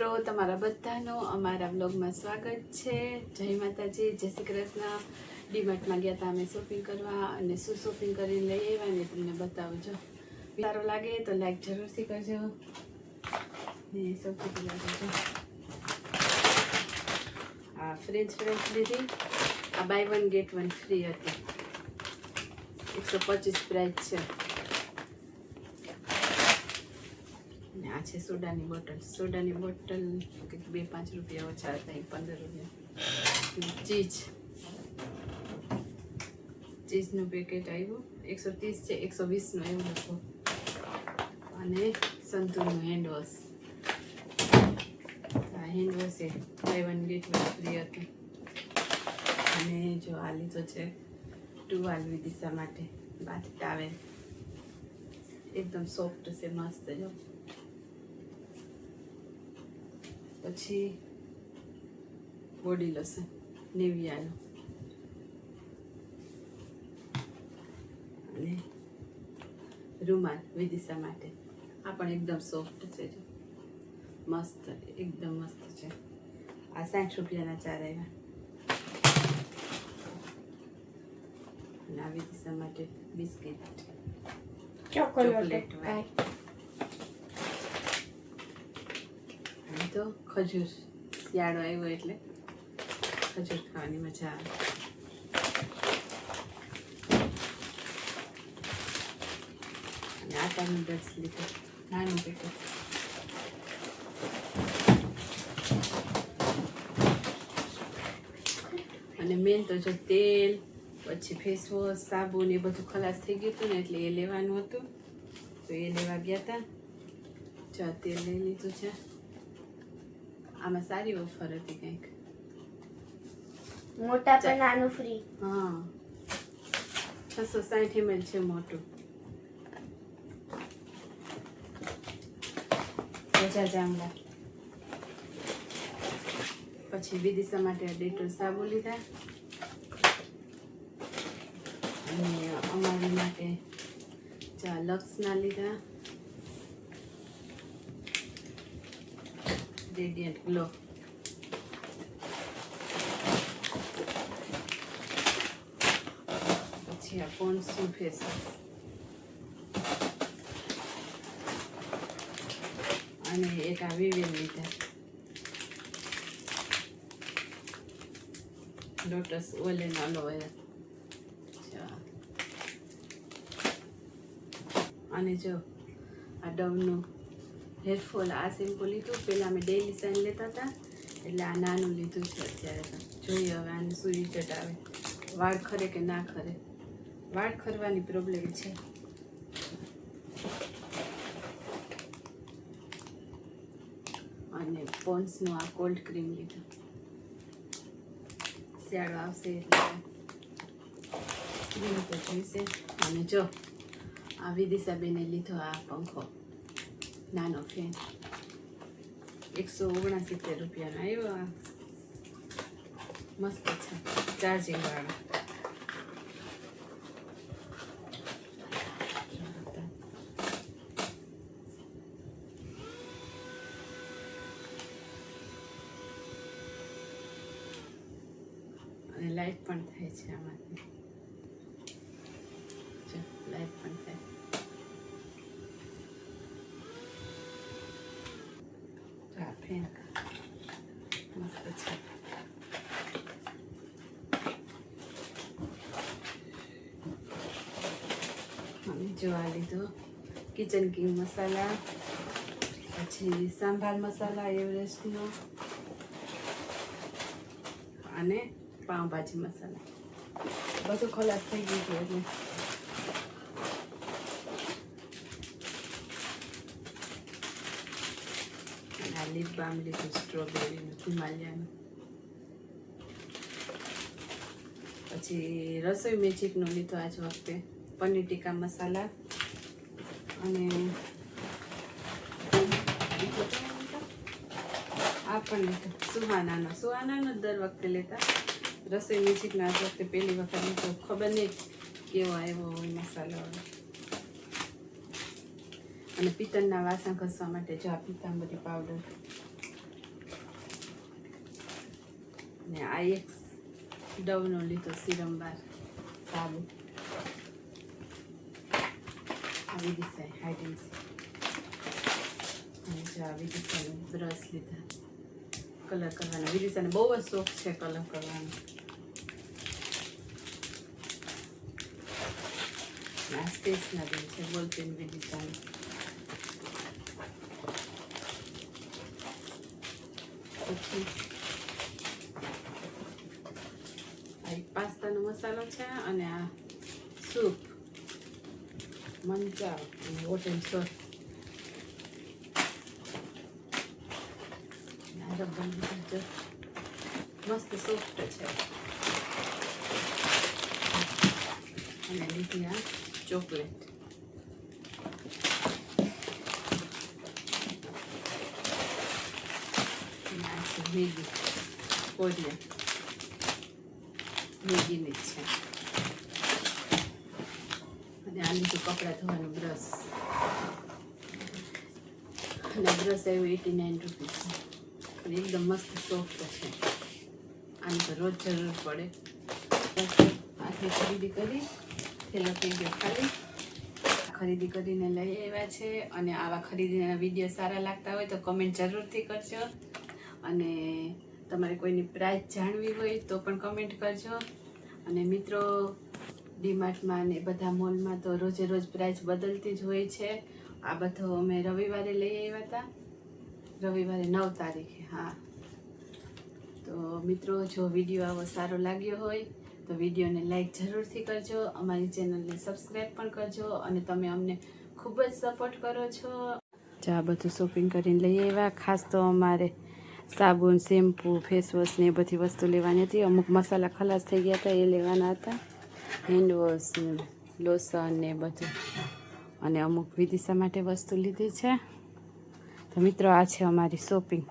મિત્રો, તમારા બધાનો અમારા બ્લોગમાં સ્વાગત છે. જય માતાજી, જય શ્રી કૃષ્ણ. ડીમાર્ટમાં ગયા હતા અમે શોપિંગ કરવા અને શું શોપિંગ કરીને લઈ આવ્યા ને તમને બતાવજો. સારો લાગે તો લાઈક જરૂરથી કરજો. ને સૌથી પહેલાં કરજો આ ફ્રેન્ચ ફ્રેન્ચ લીધી. આ buy one get one free હતી. એકસો પચીસ પ્રાઇસ છે અને આ છે સોડાની બોટલ. સોડાની બોટલ કંઈક બે પાંચ રૂપિયા ઓછા હતા એ પંદર રૂપિયા. ચીઝ. ચીઝનું પેકેટ આવ્યું. એકસો ત્રીસ છે, એકસો વીસનું એવું લખો અને સંતુરનું હેન્ડવોશ આ હેન્ડવોશ એ buy one get one free હતું. અને જો આ લીધો છે ટુવાલ વિદિશા માટે. બાથ ટાવેલ એકદમ સોફ્ટ છે, મસ્ત જો પછી બોડી લોશન નેવિયાનો. અને રૂમાલ વિદિશા માટે. આ પણ એકદમ સોફ્ટ છે જો. મસ્ત એકદમ મસ્ત છે. આ સાઠ રૂપિયાના ચાર આવ્યા અને આ વિદિશા માટે બિસ્કિટ. ચોકોલેટ ચોકલેટ વાળી. અને તો ખજૂર શિયાળો આવ્યો એટલે ખજૂર ખાવાની મજા આવે. અને આટા નૂડલ્સ લીધો નાનું પેકેટ. અને મેન તો જો તેલ, પછી ફેસવોશ સાબુ ને બધું ખલાસ થઈ ગયું હતું ને એટલે એ લેવાનું હતું. તો એ લેવા ગયા હતા ચા તેલ લઈ લીધું છે. આમાં સારી ઓફર હતી કંઈક. મોટા પણ નાનું ફ્રી હા. છસો સાઠ એમએલ છે મોટું. ગજા જાંબલા પછી વિદિશા માટે ડેટોલ સાબુ લીધા. અને અમારી માટે ચા લક્ષના લીધા. રેડિયન્ટ ગ્લો પછી આ પોન્સુ ફેસ અને એક આ વિવેલ લીધા. લોટસ ઓલેન અલોવેરા. અને જો આ ડવનું હેરફોલ આ શેમ્પુ લીધું પહેલાં અમે ડેલી સાઇન લેતા હતા, એટલે આ નાનું લીધું છે અત્યારે જોઈએ હવે આનું શું રિઝલ્ટ આવે. વાળ ખરે કે ના ખરે? વાળ ખરવાની પ્રોબ્લેમ છે. અને પોન્સનું આ કોલ્ડ ક્રીમ લીધું. શિયાળો આવશે ક્રીમ તો જોઈશે. અને જો, આ વિદિશાબેને લીધો આ પંખો. નાનો ફેન એકસો ઓગણસિત્તેર રૂપિયાનો આવ્યો મસ્ત છે ચાર્જિંગ વાળો. અને લાઈટ પણ થાય છે આમાંથી. લાઈટ પણ થાય તો આ ફેન મસ્ત છે. અને જો લીધો કિચન કિંગ મસાલા પછી સાંભાર મસાલા એવરેસ્ટનો અને પાઉંભાજી મસાલા બધું ખલાસ થઈ ગયું હતું એટલે અને આ લિપ બામ લીધું સ્ટ્રોબેરીનું હિમાલયાનું પછી રસોઈ મેજિકનો લીધો આજ વખતે પનીર ટીકા મસાલા અને આ પણ લીધો સુહાનાનો સુહાનાનો દર વખતે લેતા રસોઈ મેજિકનો આજ વખતે પહેલી વખત લીધો ખબર નહીં કેવો આવ્યો હોય મસાલો અને પિત્તળના વાસણ ઘસવા માટે જો આ પિત્તાંબરી પાવડર ને આ એક ડવનો લીધો સિરમ બાર સાબુ આવી દિશા હાઇડન્સ અને જો આવી દિશાનું બ્રશ લીધા કલર કરવાના વિદિશાને બહુ જ શોખ છે કલર કરવાનો આ સ્ટેશનરી છે બોલપેન વિદિશાની પછી આ એક પાસ્તાનો મસાલો છે અને આ સૂપ. મંચાવ અને હોટેલ સોસ. મસ્ત સોફ્ટ છે. અને લીધી આ ચોકલેટ. મેગી. છે મેગી જ છે. અને આ લીધું કપડાં ધોવાનું બ્રશ. અને બ્રશ આવ્યું એટી નાઇન રૂપીસ અને એકદમ મસ્ત સોફ્ટ છે. આની તો રોજ જરૂર પડે. આથી ખરીદી કરી થેલો થઈ ગયો ખાલી, ખરીદી કરીને લઈ આવ્યા છે. અને આવા ખરીદીના વીડિયો સારા લાગતા હોય તો કમેન્ટ જરૂરથી કરજો. અને તમારે કોઈની પ્રાઇસ જાણવી હોય તો પણ કમેન્ટ કરજો. અને મિત્રો ડીમાર્ટમાં ને બધા મોલમાં તો રોજે રોજ પ્રાઇસ બદલતી જ હોય છે. આ બધો અમે રવિવારે લઈ આવ્યા હતા. રવિવારે નવ તારીખે, હા. તો મિત્રો, જો વીડિયો આવો સારો લાગ્યો હોય, તો વિડીયોને લાઈક જરૂરથી કરજો. અમારી ચેનલને સબસ્ક્રાઈબ પણ કરજો અને તમે અમને ખૂબ જ સપોર્ટ કરો છો. જો આ બધું શોપિંગ કરીને લઈ આવ્યા, ખાસ તો અમારે સાબુન, શેમ્પૂ ફેસવોશ ને એ બધી વસ્તુ લેવાની હતી. અમુક મસાલા ખલાસ થઈ ગયા હતા, એ લેવાના હતા. હેન્ડવોશ ને લોશન ને બધું. અને અમુક વિદિશા માટે વસ્તુ લીધી છે. તો મિત્રો, આ છે અમારી શોપિંગ